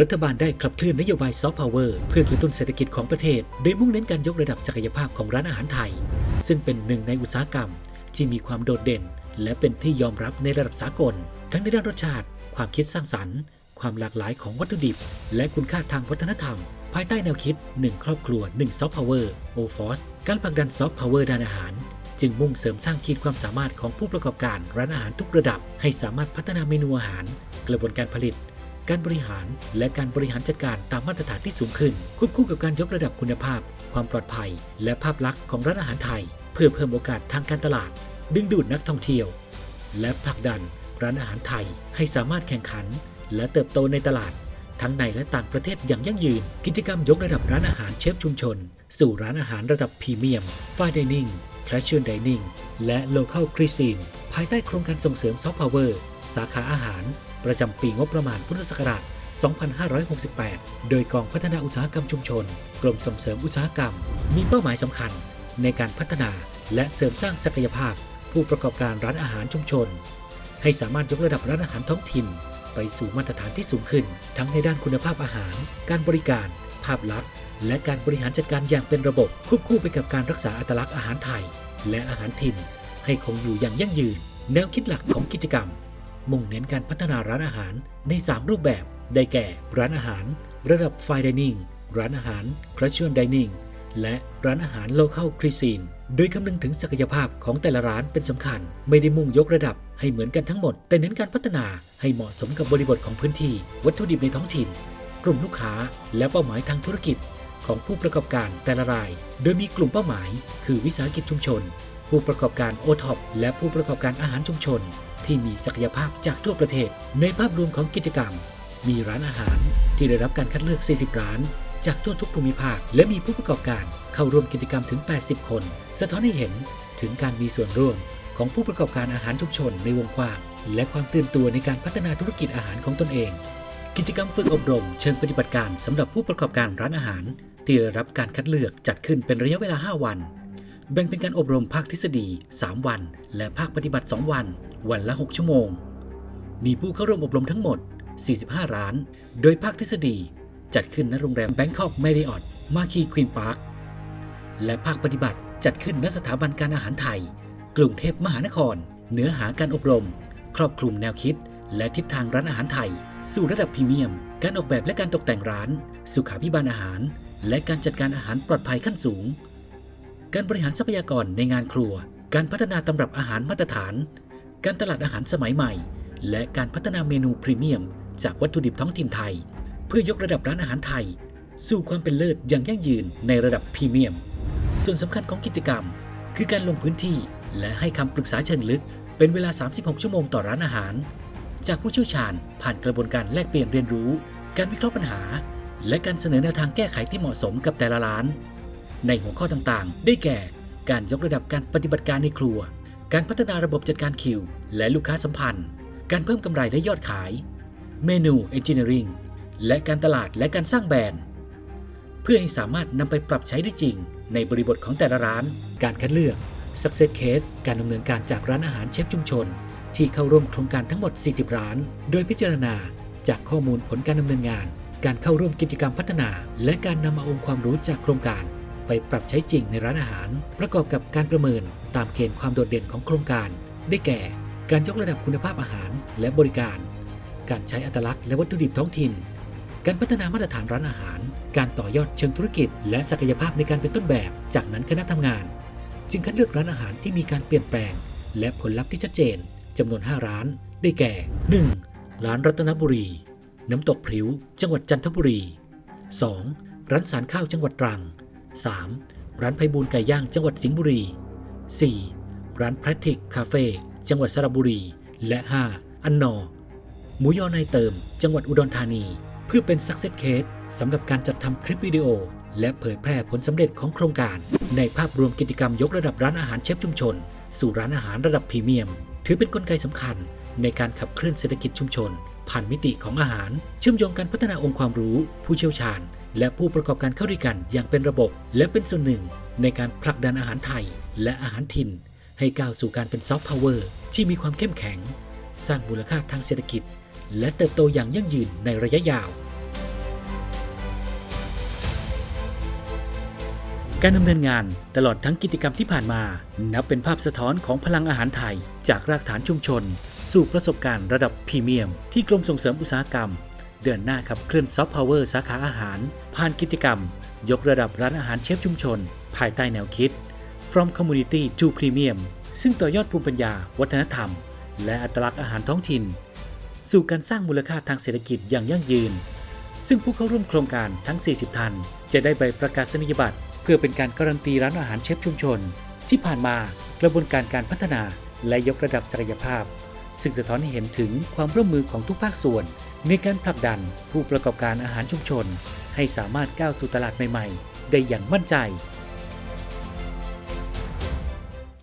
รัฐบาลได้ขับเคลื่อนนโยบายซอฟต์พาวเวอร์เพื่อกระตุ้นเศรษฐกิจของประเทศ โดยมุ่งเน้นการยกระดับศักยภาพของร้านอาหารไทย ซึ่งเป็นหนึ่งในอุตสาหกรรม ที่มีความโดดเด่น และเป็นที่ยอมรับในระดับสากล ทั้งในด้านรสชาติ ความคิดสร้างสรรค์ ความหลากหลายของวัตถุดิบ และคุณค่าทางวัฒนธรรม ภายใต้แนวคิด 1 ครอบครัว1ซอฟต์พาวเวอร์ o f o s การผลักดันซอฟต์พาวเวอร์ด้านอาหารจึงมุ่งเสริมสร้างขีดความสามารถของผู้ประกอบการร้านอาหารทุกระดับ ให้สามารถพัฒนาเมนูอาหาร กระบวนการผลิต การบริหาร และการบริหารจัดการตามมาตรฐานที่สูงขึ้น ควบคู่กับการยกระดับคุณภาพ ความปลอดภัย และภาพลักษณ์ของร้านอาหารไทย เพื่อเพิ่มโอกาสทางการตลาด ดึงดูดนักท่องเที่ยว และผลักดันร้านอาหารไทยให้สามารถแข่งขัน และเติบโตในตลาด ทั้งในและต่างประเทศอย่างยั่งยืน กิจกรรมยกระดับร้านอาหารเชฟชุมชน สู่ร้านอาหารระดับพรีเมียมฟาดิเนิ่งแคชเช r ร์ดิเนิ่งและ Local Cuisine ภายใต้โครงการส่งเสริมซอฟต์พาวเวอร์สาขาอาหาร ประจำปีงบประมาณพุทธศักราช 2568 โดยกองพัฒนาอุตสาหกรรมชุมชน กรมส่งเสริมอุตสาหกรรม มีเป้าหมายสำคัญในการพัฒนาและเสริมสร้างศักยภาพ ผู้ประกอบการร้านอาหารชุมชน ให้สามารถยกระดับร้านอาหารท้องถิ่น ไปสู่มาตรฐานที่สูงขึ้น ทั้งในด้านคุณภาพอาหาร การบริการ ภาพลักษณ์ และการบริหารจัดการอย่างเป็นระบบควบคู่ไปกับการรักษาอัตลักษณ์อาหารไทย และอาหารถิ่น ให้คงอยู่อย่างยั่งยืน แนวคิดหลักของกิจกรรม มุ่งเน้นการพัฒนาร้านอาหารใน 3 รูปแบบ ได้แก่ ร้านอาหาร ระดับ Fine Dining ร้านอาหาร Casual Dining และร้านอาหาร Local Cuisine โดยคำนึงถึงศักยภาพของแต่ละร้านเป็นสำคัญ ไม่ได้มุ่งยกระดับให้เหมือนกันทั้งหมด แต่เน้นการพัฒนาให้เหมาะสมกับบริบทของพื้นที่ วัตถุดิบในท้องถิ่น กลุ่มลูกค้า และเป้าหมายทางธุรกิจของผู้ประกอบการแต่ละราย โดยมีกลุ่มเป้าหมาย คือวิสาหกิจชุมชน ผู้ประกอบการโอท็อปและผู้ประกอบการอาหารชุมชน ที่มีศักยภาพจากทั่วประเทศ ในภาพรวมของกิจกรรม มีร้านอาหารที่ได้รับการคัดเลือก 40 ร้าน จากทั่วทุกภูมิภาค และมีผู้ประกอบการเข้าร่วมกิจกรรมถึง 80 คน สะท้อนให้เห็นถึงการมีส่วนร่วมของผู้ประกอบการอาหารชุมชนในวงกว้าง และความตื่นตัวในการพัฒนาธุรกิจอาหารของตนเอง กิจกรรมฝึกอบรม เชิงปฏิบัติการสำหรับผู้ประกอบการร้านอาหาร ที่ได้รับการคัดเลือกจัดขึ้นเป็นระยะเวลา 5 วัน แบ่งเป็นการอบรมภาคทฤษฎี 3 วัน และภาคปฏิบัติ 2 วัน วันละ 6 ชั่วโมง มีผู้เข้าร่วมอบรมทั้งหมด 45 ร้าน โดยภาคทฤษฎี จัดขึ้นณโรงแรม Bangkok Marriott Marquis Queen Park และภาคปฏิบัติจัดขึ้นณสถาบันการอาหารไทย กรุงเทพมหานคร เนื้อหาการอบรม ครอบคลุมแนวคิด และทิศทางร้านอาหารไทย สู่ระดับพรีเมียม การออกแบบและการตกแต่งร้าน สุขาพิบาลอาหาร และการจัดการอาหารปลอดภัยขั้นสูง การบริหารทรัพยากรในงานครัว การพัฒนาตำรับอาหารมาตรฐาน การตลาดอาหารสมัยใหม่ และการพัฒนาเมนูพรีเมียม จากวัตถุดิบท้องถิ่นไทย เพื่อยกระดับร้านอาหารไทย สู่ความเป็นเลิศอย่างยั่งยืนในระดับพรีเมียม ส่วนสำคัญของกิจกรรม คือการลงพื้นที่และให้คำปรึกษาเชิงลึก เป็นเวลา 36 ชั่วโมงต่อร้านอาหาร จากผู้เชี่ยวชาญผ่านกระบวนการแลกเปลี่ยนเรียนรู้ การวิเคราะห์ปัญหา และการเสนอแนวทางแก้ไขที่เหมาะสมกับแต่ละร้าน ในหัวข้อต่างๆ ได้แก่ การยกระดับการปฏิบัติการในครัว การพัฒนาระบบจัดการคิว และลูกค้าสัมพันธ์ การเพิ่มกำไรและยอดขาย เมนูเอนจิเนียริงและการตลาดและการสร้างแบรนด์ เพื่อให้สามารถนำไปปรับใช้ได้จริง ในบริบทของแต่ละร้าน การคัดเลือก Success Case การดำเนินการจากร้านอาหารเชฟชุมชน ที่เข้าร่วมโครงการทั้งหมด 40 ร้าน โดยพิจารณาจากข้อมูลผลการดำเนินงาน การเข้าร่วมกิจกรรมพัฒนา และการนำมาองค์ความรู้จากโครงการ ไปปรับใช้จริงในร้านอาหาร ประกอบกับการประเมินตามเกณฑ์ความโดดเด่นของโครงการ ได้แก่ การยกระดับคุณภาพอาหารและบริการ การใช้อัตลักษณ์และวัตถุดิบท้องถิ่น การพัฒนามาตรฐานร้านอาหาร การต่อยอดเชิงธุรกิจ และศักยภาพในการเป็นต้นแบบ จากนั้นคณะทำงาน จึงคัดเลือกร้านอาหารที่มีการเปลี่ยนแปลง และผลลัพธ์ที่ชัดเจนจำนวน 5 ร้าน ได้แก่ 1. ร้านรัตนบุรี น้ำตกพริ้ว จังหวัดจันทบุรี 2. ร้านสารข้าวจังหวัดตรัง 3. ร้านไพบูลไก่ย่างจังหวัดสิงห์บุรี 4. ร้านพร a ติกคาเฟ่จังหวัดสระบุรี และ 5. อันนอ หมูยอในเติม จังหวัดอุดรธานี เพื่อเป็น Success Case สำหรับการจัดทำคลิปวิดีโอ และเผยแพร่ผลสำเร็จของโครงการ ในภาพรวมกิจกรรมยกระดับร้านอาหารเชฟชุมชน สู่ร้านอาหารระดับพรีเมียม ถือเป็นนกลไกสำคัญ ในการขับเคลื่อนเศรษฐกิจชุมชน ผ่านมิติของอาหาร เชื่อมโยงการพัฒนาองค์ความรู้ ผู้เชี่ยวชาญ และผู้ประกอบการเข้าด้วยกันอย่างเป็นระบบ และเป็นส่วนหนึ่งในการผลักดันอาหารไทยและอาหารถิ่น ให้ก้าวสู่การเป็นซอฟต์พาวเวอร์ที่มีความเข้มแข็ง สร้างมูลค่าทางเศรษฐกิจ และเติบโตอย่างยั่งยืนในระยะยาว การดำเนินงานตลอดทั้งกิจกรรมที่ผ่านมา นับเป็นภาพสะท้อนของพลังอาหารไทย จากรากฐานชุมชน สู่ประสบการณ์ระดับพรีเมียม ที่กรมส่งเสริมอุตสาหกรรม เดือนหน้าขับเคลื่อนซอฟต์พาวเวอร์สาขาอาหาร ผ่านกิจกรรม ยกระดับร้านอาหารเชฟชุมชน ภายใต้แนวคิด From Community to Premium ซึ่งต่อยอดภูมิปัญญา วัฒนธรรม และอัตลักษณ์อาหารท้องถิ่น สู่การสร้างมูลค่าทางเศรษฐกิจอย่างยั่งยืน ซึ่งผู้เข้าร่วมโครงการทั้ง 40 ท่าน จะได้ใบประกาศนียบัตร เพื่อเป็นการการันตีร้านอาหารเชฟชุมชน ที่ผ่านมากระบวนการการพัฒนาและยกระดับศักยภาพ ซึ่งสะท้อนให้เห็นถึงความร่วมมือของทุกภาคส่วน ในการผลักดันผู้ประกอบการอาหารชุมชน ให้สามารถก้าวสู่ตลาดใหม่ ๆ ได้อย่างมั่นใจ